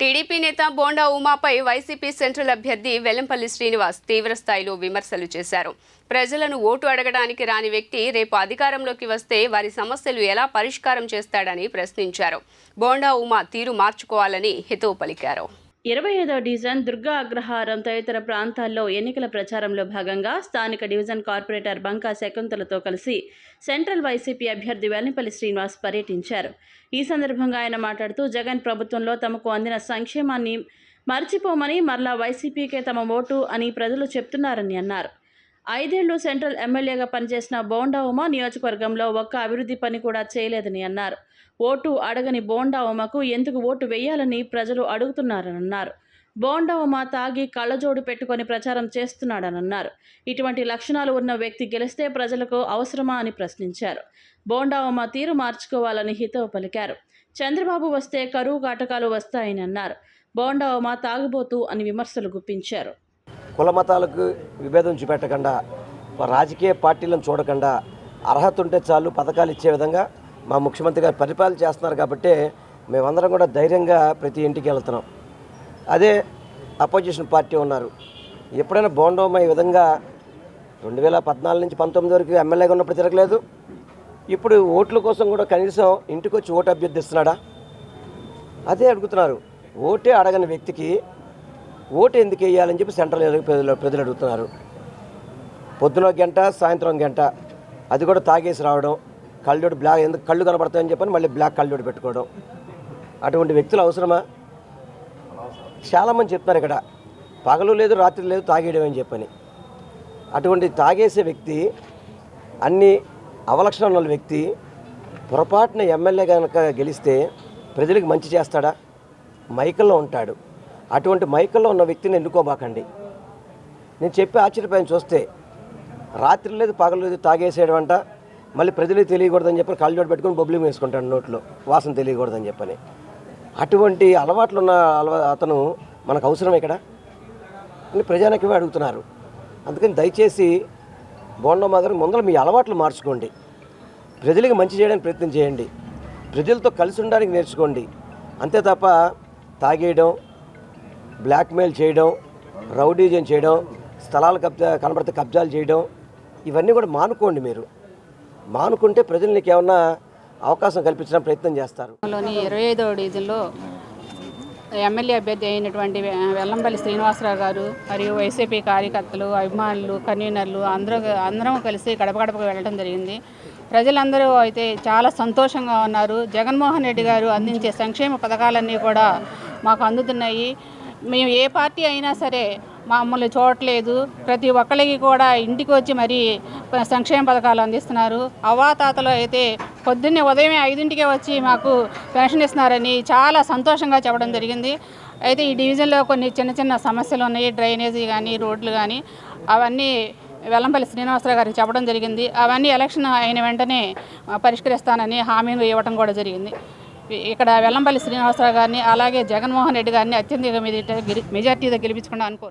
TDP నేత bonda ఉమాపై YCP central అభ్యర్థి వెల్లంపల్లి శ్రీనివాస్ తీవ్రస్థాయిలో విమర్శలు చేశారు. ప్రజలను ఓటు అడగడానికి రాని వ్యక్తి రేపు అధికారంలోకి వస్తే వారి సమస్యలు ఎలా పరిష్కారం చేస్తాడని ప్రశ్నించారు. బోండా ఉమా తీరు మార్చుకోవాలని హితవు పలికారు. ఇరవై ఐదో డివిజన్ దుర్గా అగ్రహారం తదితర ప్రాంతాల్లో ఎన్నికల ప్రచారంలో భాగంగా స్థానిక డివిజన్ కార్పొరేటర్ బంకా శకుంతలతో కలిసి సెంట్రల్ వైసీపీ అభ్యర్థి వెల్లిపల్లి శ్రీనివాస్ పర్యటించారు. ఈ సందర్భంగా ఆయన మాట్లాడుతూ జగన్ ప్రభుత్వంలో తమకు అందిన సంక్షేమాన్ని మర్చిపోమని మరలా వైసీపీకే తమ ఓటు అని ప్రజలు చెప్తున్నారని అన్నారు. ఐదేళ్ళు సెంట్రల్ ఎమ్మెల్యేగా పనిచేసిన బోండా ఉమ నియోజకవర్గంలో ఒక్క అభివృద్ధి పని కూడా చేయలేదని అన్నారు. ఓటు అడగని బోండా ఉమకు ఎందుకు ఓటు వేయాలని ప్రజలు అడుగుతున్నారని అన్నారు. బోండా ఉమ తాగి కళ్ళజోడు పెట్టుకొని ప్రచారం చేస్తున్నాడని అన్నారు. ఇటువంటి లక్షణాలు ఉన్న వ్యక్తి గెలిస్తే ప్రజలకు అవసరమా అని ప్రశ్నించారు. బోండా ఉమ తీరు మార్చుకోవాలని హితవు పలికారు. చంద్రబాబు వస్తే కరువు కాటకాలు వస్తాయని అన్నారు. బోండా ఉమ తాగుబోతు అని విమర్శలు గుప్పించారు. కుల మతాలకు విభేదం చూపెట్టకుండా రాజకీయ పార్టీలను చూడకుండా అర్హత ఉంటే చాలు పథకాలు ఇచ్చే విధంగా మా ముఖ్యమంత్రి గారు పరిపాలన చేస్తున్నారు కాబట్టి మేమందరం కూడా ధైర్యంగా ప్రతి ఇంటికి వెళ్తున్నాం. అదే అపోజిషన్ పార్టీ ఉన్నారు. ఎప్పుడైనా బోండోమ ఈ విధంగా రెండు వేల పద్నాలుగు నుంచి పంతొమ్మిది వరకు ఎమ్మెల్యేగా ఉన్నప్పుడు తిరగలేదు. ఇప్పుడు ఓట్ల కోసం కూడా కనీసం ఇంటికి వచ్చి ఓటు అభ్యర్థిస్తున్నాడా? అదే అడుగుతున్నారు. ఓటే అడగని వ్యక్తికి ఓటు ఎందుకు వేయాలని చెప్పి సెంట్రల్ ప్రజలు ప్రజలు అడుగుతున్నారు. పొద్దున గంట సాయంత్రం గంట. అది కూడా తాగేసి రావడం కళ్ళోడు బ్లాక్ ఎందుకు కళ్ళు కనబడతాయని చెప్పని మళ్ళీ బ్లాక్ కళ్ళోడు పెట్టుకోవడం. అటువంటి వ్యక్తులు అవసరమా? చాలామంది చెప్తున్నారు ఇక్కడ పగలు లేదు రాత్రి లేదు తాగేయడం అని చెప్పని. అటువంటి తాగేసే వ్యక్తి అన్ని అవలక్షణాలు ఉన్న వ్యక్తి పొరపాటున ఎమ్మెల్యే కనుక గెలిస్తే ప్రజలకు మంచి చేస్తాడా? మైకల్లో ఉంటాడు. అటువంటి మైకల్లో ఉన్న వ్యక్తిని ఎన్నుకోబాకండి. నేను చెప్పి ఆశ్చర్యపోయిన. చూస్తే రాత్రి లేదు పగలు లేదు తాగేసేయడం అంట మళ్ళీ ప్రజలు తెలియకూడదని చెప్పి కళ్ళజోడు పెట్టుకొని బొబ్బిలి వేసుకుంటాడు నోట్లో. వాసన తెలియకూడదని చెప్పని. అటువంటి అలవాట్లు ఉన్న అలవా అతను మనకు అవసరం ఇక్కడ అని అడుగుతున్నారు. అందుకని దయచేసి బోండమ్మ గారు ముందర మీ అలవాట్లు మార్చుకోండి. ప్రజలకు మంచి చేయడానికి ప్రయత్నం చేయండి. ప్రజలతో కలిసి ఉండడానికి నేర్చుకోండి. అంతే తప్ప తాగేయడం బ్లాక్మెయిల్ చేయడం రౌడీజం చేయడం స్థలాలు కబ్జా కనబడితే కబ్జాలు చేయడం ఇవన్నీ కూడా మానుకోండి మీరు. మానుకుంటే ప్రజలు నీకు ఏమన్నా అవకాశం కల్పించడానికి ప్రయత్నం చేస్తారు. ఇరవై ఐదవ డివిజన్లో ఎమ్మెల్యే అభ్యర్థి అయినటువంటి వెల్లంపల్లి శ్రీనివాసరావు గారు మరియు వైసీపీ కార్యకర్తలు అభిమానులు కన్వీనర్లు అందరూ అందరం కలిసి గడప గడపకు వెళ్ళడం జరిగింది. ప్రజలందరూ అయితే చాలా సంతోషంగా ఉన్నారు. జగన్మోహన్ రెడ్డి గారు అందించే సంక్షేమ పథకాలన్నీ కూడా మాకు అందుతున్నాయి. మేము ఏ పార్టీ అయినా సరే మమ్మల్ని చూడట్లేదు ప్రతి ఒక్కరికి కూడా ఇంటికి వచ్చి మరి సంక్షేమ పథకాలు అందిస్తున్నారు. అవాతాతలో అయితే పొద్దున్నే ఉదయమే ఐదింటికే వచ్చి మాకు పెన్షన్ ఇస్తున్నారని చాలా సంతోషంగా చెప్పడం జరిగింది. అయితే ఈ డివిజన్లో కొన్ని చిన్న చిన్న సమస్యలు ఉన్నాయి. డ్రైనేజీ కానీ రోడ్లు కానీ అవన్నీ వెల్లంపల్లి శ్రీనివాసరావు గారికి చెప్పడం జరిగింది. అవన్నీ ఎలక్షన్ అయిన వెంటనే పరిష్కరిస్తానని హామీలు ఇవ్వడం కూడా జరిగింది. ఇక్కడ వెల్లంపల్లి శ్రీనివాసరావు గారిని అలాగే జగన్మోహన్ రెడ్డి గారిని అత్యధిక మెజార్టీతో గెలిపించుకుంటా అనుకో